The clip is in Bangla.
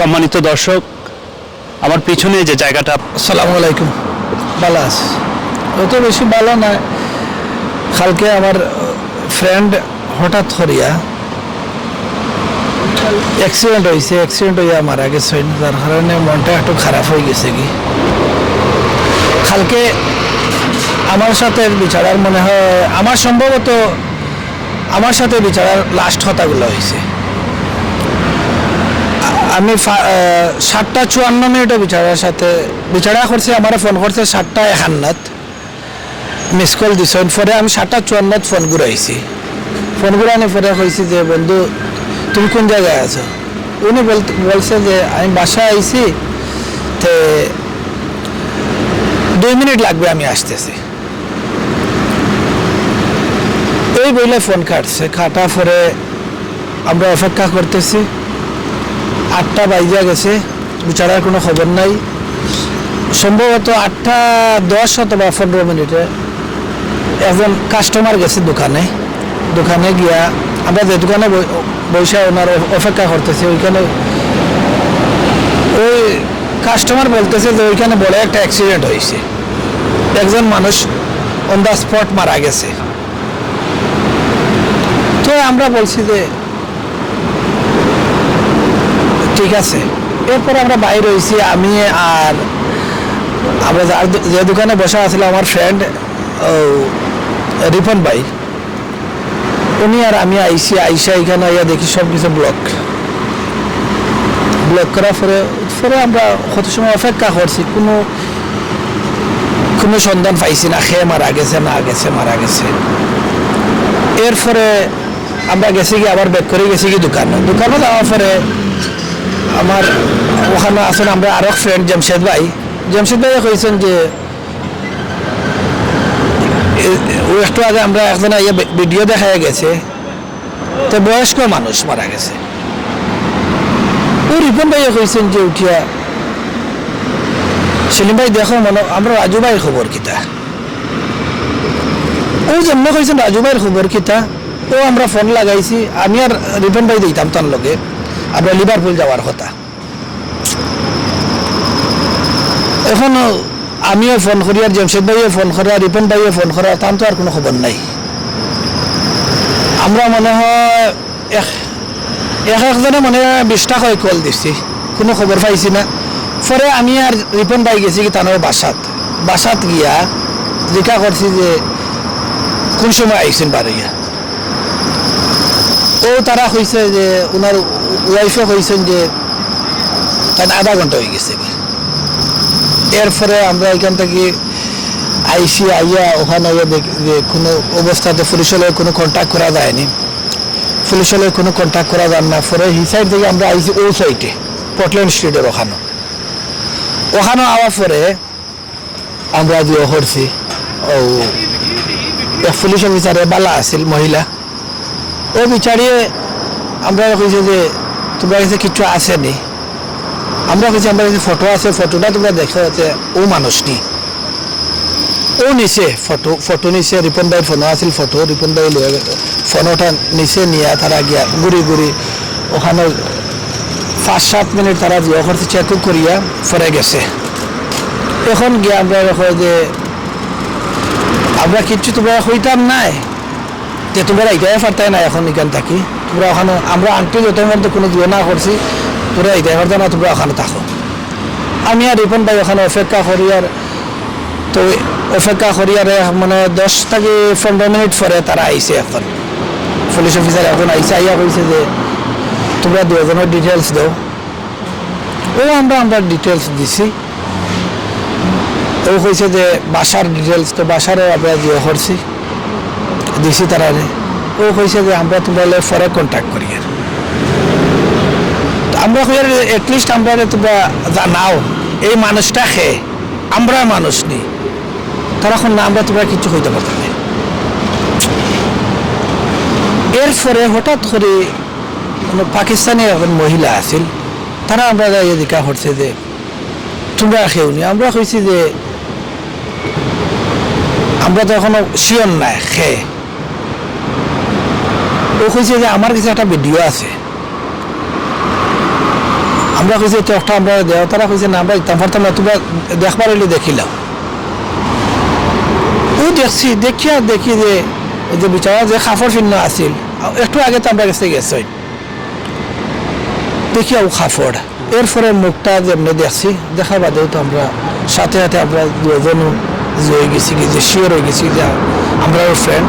সম্মানিত দর্শক, আমার পিছনে যে জায়গাটা আসসালামু আলাইকুম। আছি। অত বেশি ভালো না। কালকে আমার ফ্রেন্ড হঠাৎ করিয়া অ্যাক্সিডেন্ট হয়েছে অ্যাক্সিডেন্ট হইয়া মারা গেছে। যার কারণে মনটা একটু খারাপ হয়ে গেছে কি। কালকে আমার সাথে বিচারার মনে হয় আমার সম্ভবত আমার সাথে বিচারার লাস্ট কথাগুলো হয়েছে আমি সাতটা চুয়ান্ন মিনিটে বিচারার সাথে বিচারা করছে আমার ফোন করছে সাতটা একান্নত। মিস কল দিছেন পরে আমি সাতটা চুয়ান্নত ফোন ঘুরাইছি ফোন ঘুরানি পরে কইছি যে, বন্ধু, তুমি কোন জায়গায় আছো? উনি বলছে যে, আমি বাসায় আইছি তে দুই মিনিট লাগবে আমি আসতেছি। এই বইলে ফোন কাটছে, কাটা পরে আমরা অপেক্ষা করতেছি। আটটা বাজিয়া গেছে। বিচারার কোনো খবর নাই। সম্ভবত আটটা দশ অথবা পনেরো মিনিটে একজন কাস্টমার গেছে দোকানে। দোকানে গিয়া আমরা যে দোকানে বসে ওনার অপেক্ষা করতেছি, ওইখানে ওই কাস্টমার বলতেছে যে ওইখানে বড় একটা অ্যাক্সিডেন্ট হয়েছে একজন মানুষ অন দ্য স্পট মারা গেছে। তো আমরা বলছি যে ঠিক আছে। এরপর আমরা বাইরে হয়েছি আমি আর আমরা যার যে দোকানে বসা আছিল আমার ফ্রেন্ড রিপন ভাই। উনি আর আমি আইসি আইসা এখানে আইয়া দেখি সব কিছু ব্লক ব্লক করার পরে পরে আমরা কত সময় অপেক্ষা করছি, কোনো কোনো সন্ধান পাইছি না খেয়ে মারা গেছে, না গেছে, মারা গেছে। এরপরে আমরা গেছি কি, আবার ব্যাক করে গেছি কি দোকানে। দোকানে যাওয়ার পরে আমার ওখানে আছেন আমরা আরও ফ্রেন্ড জামশেদ ভাই। জামশেদ ভাই কইছেন যে, ও একটু আগে আমরা একজন ইয়ে ভিডিও দেখা গেছে। তো বয়স্ক মানুষ মারা গেছে। ও রিপন ভাই কইছেন যে, উঠিয়া, সেলিম ভাই দেখো মনে আমরা রাজু ভাইয়ের খবর কিতা? ও যেমন কইছেন রাজু ভাইয়ের খবর কিতা? ও আমরা ফোন লাগাইছি। আমি আর রিপন ভাই দিতাম তার লগে। আমরা লিভারপুল যাওয়ার কথা। এখন আমিও ফোন করি আর জমশেদ ভাইও ফোন করে আর রিপন ভাইও ফোন করে তার তো আর কোনো খবর নাই। আমরা মনে হয় এক এক একজনে মনে হয় বিশটা হয় কল দিছি, কোনো খবর পাইছি না। পরে আমি আর রিপন ভাই গেছি কি তানোর বাসাত। বাসাত গিয়া জিজ্ঞা করছি যে কোন সময় আইসেন বাড়িয়া? ও তারা কইছে যে ওনার ওয়াইফে হয়েছেন যে তাই আধা ঘণ্টা হয়ে গেছে এরপরে আমরা এখান থেকে আইসি, আইয়া ওখানে যে কোনো অবস্থাতে পুলিশের কোনো কন্ট্যাক্ট করা যায়নি। পুলিশের কোনো কন্ট্যাক্ট করা যায় না। পরে হি সাইড থেকে আমরা আইসি ও সাইডে পটল্যান্ড স্ট্রিটের ওখানে। ওখানে আওয়ার পরে আমরা যে করছি ও পুলিশ অফিসারে বালা আছিল, মহিলা। ও বিচারিয়ে আমরা কইছে যে, তোমরা কাছে কিছু আসেনি আমরা কইছি, আমরা কাছে ফটো আছে, ফটোটা তোমরা দেখো যে ও মানুষ নি। ও নিছে ফটো ফটো নিছে, রিপন ভাইয়ের ফোনও আছিল, ফটো রিপন ভাই ফোনটা নিচে নিয়ে তারা গিয়া ঘুরি ঘুরি ওখানে পাঁচ, সাত মিনিট তারা জিয়া করছে চেক করিয়া ফরে গেছে। এখন গিয়া আমরা দেখো যে, আমরা কিচ্ছু তোমরা হইতাম নাই। যে তোমরা এটাই পারতাই না এখন এখান থাকি। তোমরা ওখানে আমরা আন্টি যত মধ্যে কোনো দিয়ে না করছি, তোমরা এটাই পারতাম না তোমরা ওখানে থাকো। আমি আর রিপন ভাই ওখানে অপেক্ষা করি আর তো অপেক্ষা করি আর মানে দশ থেকে পনেরো মিনিট পরে তারা আইছে এখন। পুলিশ অফিসার এখন আইসে আইয়া কইছে যে, তোমরা দুজনের ডিটেলস দাও। ও আমরা আমরা ডিটেলস দিছি। ও কইছে যে, বাসার ডিটেলস তো বাসারও আমরা দিয়ে করছি। দিছি তারা ও কইছে যে আমরা তোমরা পরে কন্ট্যাক্ট করি আর। আমরা কই এটলিস্ট আমরা তোমরা জানাও, এই মানুষটা খে আমরা মানুষ নি। তারা এখন না, আমরা তোমরা কিছু হইতে পারতাম এরপরে হঠাৎ করে কোনো পাকিস্তানি একজন মহিলা আছিল, তারা আমরা এদিকা করছে যে, তোমরা খেউনি আমরা কইছি যে, আমরা তো এখনও শিওর নাই খে ও কইছে যে আমার কাছে একটা ভিডিও আছে। আমরা কইছি টকটা আমরা দেও। তারা কইছে, না আমরা ইতাম পারতাম না, তোমরা দেখবার হইলে দেখিলাম। ও দেখছি, দেখিয়া দেখি যে যে বিচারা যে খাফর ফিন্ন আছিল একটু আগে তো আমরা গেছে গেছে। দেখিয়া ও খাফড় এরপরে মুখটা যেমনি দেখছি দেখা বাদেও তো আমরা সাথে সাথে আমরা দুজনও হয়ে গেছি, যে শিওর হয়ে গেছি যে আমরা ফ্রেন্ড